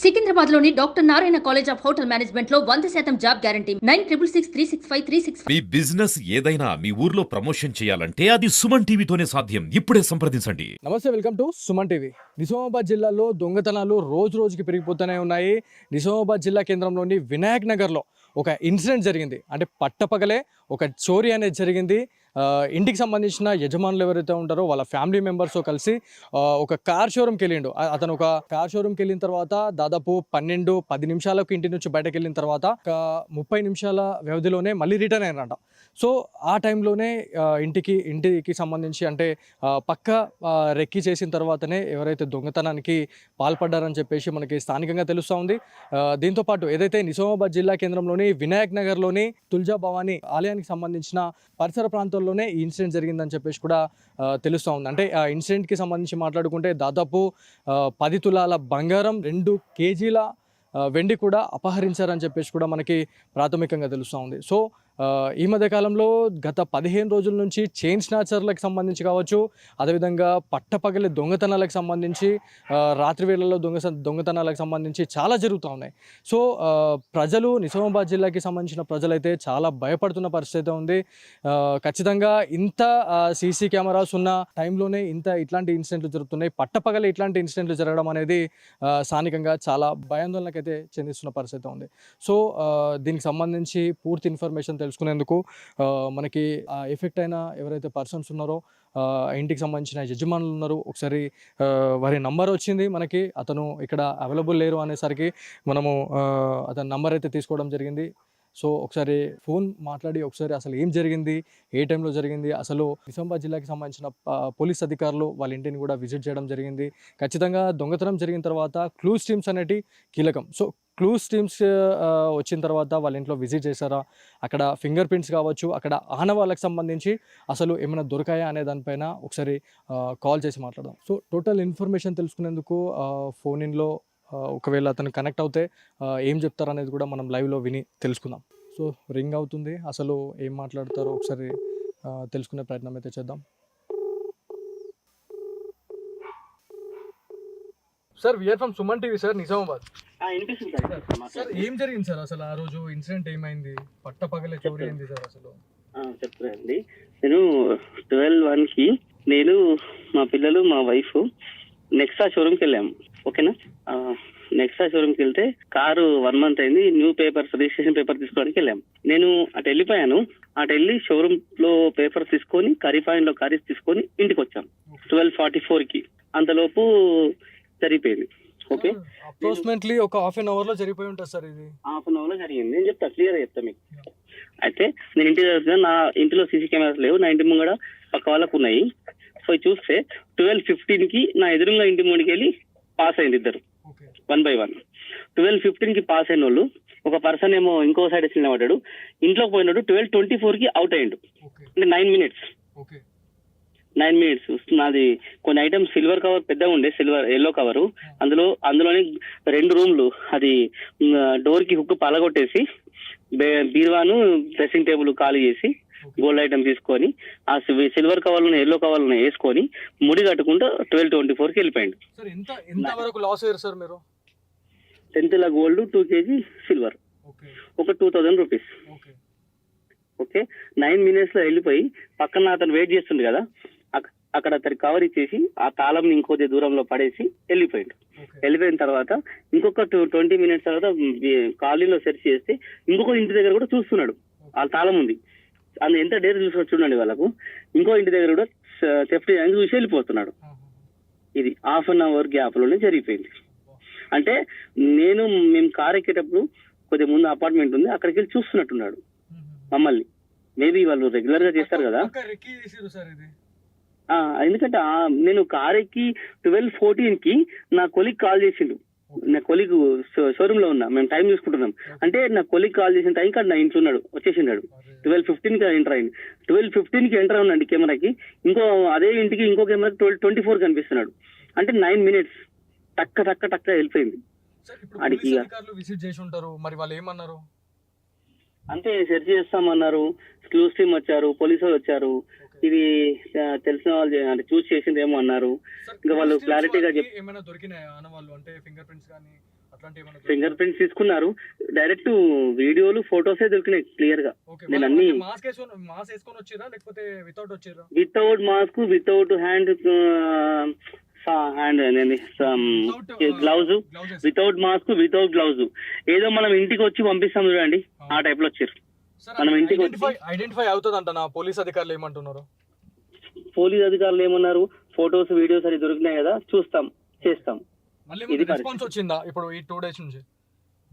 సికింద్రాబాద్లోని doctor Narayana college of hotel మేనేజ్మెంట్లో వంద శాతం job guarantee. Nine triple six three six five three six మీ business ఏదైనా మీ ఊర్లో ప్రమోషన్ చేయాలంటే అది సుమన్ టీవీతోనే సాధ్యం. ఇప్పుడే సంప్రదించండి. నమస్తే welcome to Suman TV. Nizamabad జిల్లాలో దొంగతనాలు రోజు రోజుకి పెరిగిపోతూనే ఉన్నాయి. నిజామాబాద్ జిల్లా కేంద్రంలోని వినాయక్ నగర్లో ఒక ఇన్సిడెంట్ జరిగింది. అంటే పట్టపగలే ఒక చోరీ అనేది జరిగింది. ఇంటికి సంబంధించిన యజమానులు ఎవరైతే ఉంటారో వాళ్ళ ఫ్యామిలీ మెంబర్స్తో కలిసి ఒక కార్ షోరూమ్కి వెళ్ళిండు. అతను ఒక కార్ షోరూమ్కి వెళ్ళిన తర్వాత దాదాపు పన్నెండు పది నిమిషాలకు ఇంటి నుంచి బయటకు వెళ్ళిన తర్వాత ఒక ముప్పై నిమిషాల వ్యవధిలోనే మళ్ళీ రిటర్న్ అయినట సో ఆ టైంలోనే ఇంటికి ఇంటికి సంబంధించి అంటే పక్క రెక్కి చేసిన తర్వాతనే ఎవరైతే దొంగతనానికి పాల్పడ్డారని చెప్పేసి మనకి స్థానికంగా తెలుస్తూ ఉంది. దీంతోపాటు దీంతో పాటు ఏదైతే నిజామాబాద్ జిల్లా కేంద్రంలోని వినాయక్ నగర్లోని తుల్జా భవానీ ఆలయానికి సంబంధించిన పరిసర ప్రాంతాల్లోనే ఈ ఇన్సిడెంట్ జరిగిందని చెప్పేసి కూడా తెలుస్తూ ఉంది. అంటే ఆ ఇన్సిడెంట్కి సంబంధించి మాట్లాడుకుంటే దాదాపు పది తులాల బంగారం రెండు కేజీల వెండి కూడా అపహరించారని చెప్పేసి కూడా మనకి ప్రాథమికంగా తెలుస్తూ ఉంది. సో ఈ మధ్యకాలంలో గత పదిహేను రోజుల నుంచి చైన్ స్నాచర్లకు సంబంధించి కావచ్చు అదేవిధంగా పట్టపగలి దొంగతనాలకు సంబంధించి రాత్రి వేళల్లో దొంగ దొంగతనాలకు సంబంధించి చాలా జరుగుతూ ఉన్నాయి. సో ప్రజలు నిజామాబాద్ జిల్లాకి సంబంధించిన ప్రజలైతే చాలా భయపడుతున్న పరిస్థితి ఉంది. ఖచ్చితంగా ఇంత సీసీ కెమెరాస్ ఉన్న టైంలోనే ఇంత ఇట్లాంటి ఇన్సిడెంట్లు జరుగుతున్నాయి. పట్టపగలి ఇట్లాంటి ఇన్సిడెంట్లు జరగడం అనేది స్థానికంగా చాలా భయాందోళనకైతే చెందిస్తున్న పరిస్థితి ఉంది. సో దీనికి సంబంధించి పూర్తి ఇన్ఫర్మేషన్ తెలుసుకునేందుకు మనకి ఆ ఎఫెక్ట్ అయిన ఎవరైతే పర్సన్స్ ఉన్నారో ఇంటికి సంబంధించిన యజమానులు ఉన్నారు ఒకసారి వారి నంబర్ వచ్చింది మనకి అతను ఇక్కడ అవైలబుల్ లేరు అనేసరికి మనము అతని నంబర్ అయితే తీసుకోవడం జరిగింది. సో ఒకసారి ఫోన్ మాట్లాడి ఒకసారి అసలు ఏం జరిగింది ఏ టైంలో జరిగింది అసలు నిజామాబాద్ జిల్లాకి సంబంధించిన పోలీస్ అధికారులు వాళ్ళ ఇంటిని కూడా విజిట్ చేయడం జరిగింది. ఖచ్చితంగా దొంగతనం జరిగిన తర్వాత క్లూస్ టీమ్స్ అనేటి కీలకం. సో క్లూస్ టీమ్స్ వచ్చిన తర్వాత వాళ్ళ ఇంట్లో విజిట్ చేశారా? అక్కడ ఫింగర్ ప్రింట్స్ కావచ్చు అక్కడ ఆనవాళ్ళకి సంబంధించి అసలు ఏమైనా దొరికాయా అనే దానిపైన ఒకసారి కాల్ చేసి మాట్లాడదాం. సో టోటల్ ఇన్ఫర్మేషన్ తెలుసుకునేందుకు ఫోన్ ఇన్లో ఒకవేళ అతను కనెక్ట్ అవుతే ఏం చెప్తారనేది కూడా మనం లైవ్లో విని తెలుసుకుందాం. సో రింగ్ అవుతుంది. అసలు ఏం మాట్లాడతారో ఒకసారి ఆ, తెలుసుకునే ప్రయత్నం అయితే చేద్దాం. Sir we are from Suman TV sir Nizamabad ఆ, సార్. ఏం జరిగింది సార్ అసలు ఆ రోజు? ఇన్సిడెంట్ ఏమైంది? పట్ట పగలే చోరీ అయింది సార్ అసలు. ఆ, చెప్తానండి నేను ట్వెల్వ్ వన్కి నేను మా పిల్లలు మా వైఫ్ నెక్సా షోరూమ్కి వెళ్ళాము ఓకేనా? ఆ, నెక్సా షోరూమ్కి వెళ్తే కారు వన్ మంత్ అయింది. న్యూ పేపర్స్ రిజిస్ట్రేషన్ పేపర్ తీసుకోవడానికి వెళ్ళాము నేను అటు వెళ్ళిపోయాను. అటు వెళ్ళి షోరూమ్లో పేపర్స్ తీసుకొని కరీపాయిన్లో కరీస్ తీసుకొని ఇంటికి వచ్చాను ట్వెల్వ్ ఫార్టీ ఫోర్కి అంతలోపు జరిగిపోయింది. ఓకే అప్రోక్సిమేట్లీ ఒక హాఫ్ అన్ అవర్లో జరిగిపోయి ఉంటుంది సార్ ఇది. హాఫ్ అన్ అవర్లో జరిగింది. నేను చెప్తా క్లియర్ చెప్తా మీకు. అయితే నేను ఇంటి దగ్గర నా ఇంటిలో సీసీ కెమెరాస్ లేవు. నా ఇంటి ముంగడ పక్క వాళ్ళకు ఉన్నాయి. సో చూస్తే ట్వెల్వ్ ఫిఫ్టీన్కి నా ఎదురుగా ఇంటి ముందుకి వెళ్ళి పాస్ అయింది ఇద్దరు. One by one. ట్వెల్వ్ ఫిఫ్టీన్కి పాస్ అయిన వాళ్ళు ఒక పర్సన్ ఏమో ఇంకో సైడ్ వచ్చి నిలబడ్డాడు ఇంట్లోకి పోయినాడు ట్వెల్వ్ ట్వంటీ ఫోర్కి అవుట్ అయ్యిండు అంటే నైన్ మినిట్స్. Nine minutes. నాది కొన్ని ఐటమ్స్ సిల్వర్ కవర్ పెద్దగా ఉండే సిల్వర్ ఎల్లో కవరు అందులో అందులోనే రెండు రూమ్లు. అది డోర్కి హుక్ పలగొట్టేసి బీరువాను డ్రెస్సింగ్ టేబుల్ ఖాళీ చేసి గోల్డ్ ఐటమ్ తీసుకొని ఆ సిల్వర్ కవర్లను ఎల్లో కవర్లను వేసుకొని ముడి కట్టుకుంటూ ట్వెల్వ్ ట్వంటీ ఫోర్కి వెళ్ళిపోయిండు. సార్ ఎంత ఎంత వరకు లాస్ అయ్యారు సార్ మీరు? టెన్త్ లా గోల్డ్ టూ కేజీ సిల్వర్. ఒక two thousand rupees. Okay. Nine మినిట్స్లో వెళ్ళిపోయి పక్కన అతను వెయిట్ చేస్తుంది కదా అక్- అక్కడ అతని కవర్ ఇచ్చేసి ఆ తాళంని ఇంకొద్ది దూరంలో పడేసి వెళ్ళిపోయిండు. వెళ్ళిపోయిన తర్వాత ఇంకొక టూ ట్వంటీ మినిట్స్ తర్వాత కాలనీలో సెర్చ్ చేస్తే ఇంకొక ఇంటి దగ్గర కూడా చూస్తున్నాడు. వాళ్ళ తాళం ఉంది. అందులో ఎంత డేర్ చూసి చూడండి వాళ్ళకు. ఇంకో ఇంటి దగ్గర కూడా సేఫ్టీ చూసి వెళ్ళిపోతున్నాడు. ఇది హాఫ్ అన్ అవర్ గ్యాప్లోనే జరిగిపోయింది. అంటే నేను మేము కార్ ఎక్కేటప్పుడు కొద్దిగా ముందు అపార్ట్మెంట్ ఉంది అక్కడికి వెళ్ళి చూస్తున్నట్టున్నాడు మమ్మల్ని. మేబీ వాళ్ళు రెగ్యులర్గా చేస్తారు కదా. ఎందుకంటే నేను కార్ ఎక్కి ట్వెల్వ్ ఫోర్టీన్కి నా కొలిక్ కాల్ చేసిండు. నా కొలిగ్ షోరూమ్లో ఉన్నా మేము టైం చూసుకుంటున్నాం. అంటే నా కొలిగ్ కాల్ చేసిన టైం కాదు నా ఇంట్లో ఉన్నాడు వచ్చేసిండాడు. ట్వెల్వ్ ఫిఫ్టీన్కి ఎంటర్ అయింది ట్వెల్వ్ ఫిఫ్టీన్కి ఎంటర్ అవునండి కెమెరాకి. ఇంకో అదే ఇంటికి ఇంకో కెమెరా ట్వెల్వ్ ట్వంటీ ఫోర్ కనిపిస్తున్నాడు. అంటే నైన్ మినిట్స్ టక్క టక్క టక్క వెళ్ళిపోయింది. పోలీస్ అధికారులు విజిట్ చేసి ఉంటారు. మరి వాళ్ళు ఏమన్నారు? అంతే సెర్చ్ చేస్తామన్నారు. క్లూస్ టీమ్ వచ్చారు పోలీసులు వచ్చారు. ఇది తెలిసిన వాళ్ళు అంటే చూస్ చేసిందేమో అన్నారు. సార్, ఇంకా వాళ్ళు క్లూస్ టీమ్స్ clarity గా వాళ్ళకి చెప్- ఏమైనా దొరికినాయా? ఆనవాళ్ళు అంటే ఫింగర్ ప్రింట్స్ కానీ ఫింగర్ ప్రింట్స్ తీసుకున్నారు. డైరెక్ట్ వీడియోలు ఫొటోసే దొరికినాయి క్లియర్గా నేను అన్ని- మాస్క్ వేసుకొని మాస్క్ వేసుకొని వచ్చిరా? లేకపోతే వితౌట్ వచ్చిరా? Without mask without hand hand glove. Without mask without glove ఏదో మనం ఇంటికి వచ్చి పంపిస్తాం చూడండి. ఆ. టైప్లో వచ్చారు. మనం ఇంటికి వచ్చి- ఐడెంటిఫై అవుతుంది అంట నా పోలీస్ అధికారులు ఏమంటున్నారు? పోలీస్ అధికారులు ఏమన్నారు? ఫొటోస్ వీడియోస్ అది దొరికినాయి కదా చూస్తాం చేస్తాం. మళ్ళీ రెస్పాన్స్ వచ్చిందా? ఇప్పుడు ఈ టూ డేస్ నుంచి.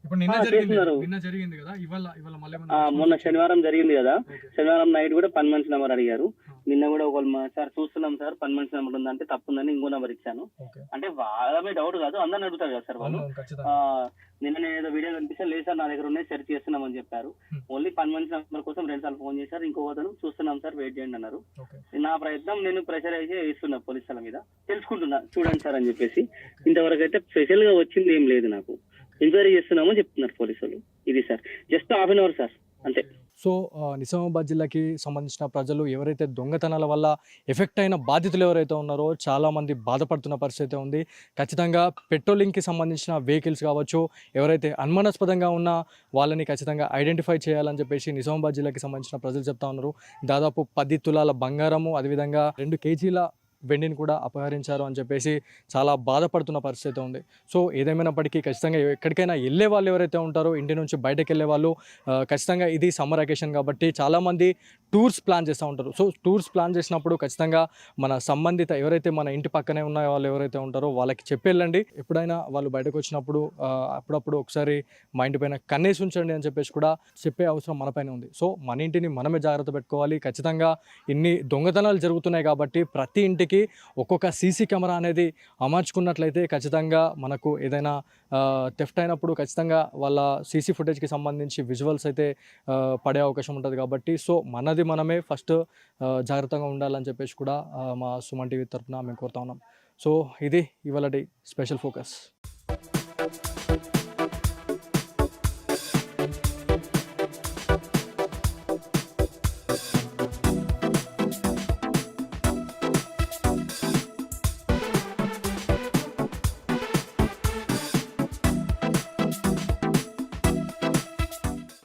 ఇప్పుడు నిన్న ఆ, జరిగింది. చేస్తున్నారు. నిన్న జరిగింది కదా. ఇవాళ ఇవాళ మళ్ళీ ఆ, మొన్న శనివారం జరిగింది కదా. శనివారం నైట్ కూడా పని మనిషి నెంబర్ అడిగారు. నిన్న కూడా ఒకళ్ళు మా- సార్ చూస్తున్నాం సార్ పని మనిషి నెంబర్ ఉందంటే తప్పుందని ఇంకో నెంబర్ ఇచ్చాను. అంటే వాళ్ళ డౌట్ కాదు అందరిని అడుగుతారు కదా సార్ వాళ్ళు. నిన్న నేను ఏదో వీడియో కనిపిస్తే లేదు సార్ నా దగ్గర ఉన్నాయి సెర్చ్ చేస్తున్నామని చెప్పారు. ఓన్లీ పని మనిషి నెంబర్ కోసం రెండు సార్లు ఫోన్ చేశారు ఇంకో అతను చూస్తున్నాం సార్ వెయిట్ చేయండి అన్నారు. నా ప్రయత్నం నేను ప్రెషర్ అయితే ఇస్తున్నా పోలీసుల మీద. తెలుసుకుంటున్నా చూడండి సార్ అని చెప్పేసి. ఇంతవరకు అయితే స్పెషల్గా వచ్చింది ఏం లేదు నాకు. ఎంక్వైరీ చేస్తున్నామని చెప్తున్నారు పోలీసులు. ఇది sir. Just half an hour sir. అంతే. సో నిజామాబాద్ జిల్లాకి సంబంధించిన ప్రజలు ఎవరైతే దొంగతనాల వల్ల ఎఫెక్ట్ అయిన బాధితులు ఎవరైతే ఉన్నారో చాలామంది బాధపడుతున్న పరిస్థితి ఉంది. ఖచ్చితంగా పెట్రోలింగ్కి సంబంధించిన వెహికల్స్ కావచ్చు ఎవరైతే అనుమానాస్పదంగా ఉన్న వాళ్ళని ఖచ్చితంగా ఐడెంటిఫై చేయాలని చెప్పేసి నిజామాబాద్ జిల్లాకి సంబంధించిన ప్రజలు చెప్తా ఉన్నారు. దాదాపు పది తులాల బంగారము అదేవిధంగా రెండు కేజీల వెండిని కూడా అపహరించారు అని చెప్పేసి చాలా బాధపడుతున్న పరిస్థితి ఉంది. సో ఏదేమైనప్పటికీ ఖచ్చితంగా ఎక్కడికైనా వెళ్ళే వాళ్ళు ఎవరైతే ఉంటారో ఇంటి నుంచి బయటకు వెళ్ళే వాళ్ళు ఖచ్చితంగా ఇది సమ్మర్ అకేషన్ కాబట్టి చాలామంది టూర్స్ ప్లాన్ చేస్తూ ఉంటారు. సో టూర్స్ ప్లాన్ చేసినప్పుడు ఖచ్చితంగా మన సంబంధిత ఎవరైతే మన ఇంటి పక్కనే ఉన్న వాళ్ళు ఎవరైతే ఉంటారో వాళ్ళకి చెప్పేళ్ళండి. ఎప్పుడైనా వాళ్ళు బయటకు వచ్చినప్పుడు అప్పుడప్పుడు ఒకసారి మా ఇంటి పైన కన్నేసి ఉంచండి అని చెప్పేసి కూడా చెప్పే అవసరం మనపైన ఉంది. సో మన ఇంటిని మనమే జాగ్రత్త పెట్టుకోవాలి. ఖచ్చితంగా ఇన్ని దొంగతనాలు జరుగుతున్నాయి కాబట్టి ప్రతి ఇంటికి ఒక్కొక్క సీసీ కెమెరా అనేది అమర్చుకున్నట్లయితే ఖచ్చితంగా మనకు ఏదైనా టెఫ్ట్ అయినప్పుడు ఖచ్చితంగా వాళ్ళ సీసీ ఫుటేజ్కి సంబంధించి విజువల్స్ అయితే పడే అవకాశం ఉంటుంది కాబట్టి సో మనది మనమే ఫస్ట్ జాగ్రత్తగా ఉండాలని చెప్పేసి కూడా మా సుమన్ టీవీ తరఫున మేము కోరుతా ఉన్నాం. సో ఇది ఇవాళ స్పెషల్ ఫోకస్.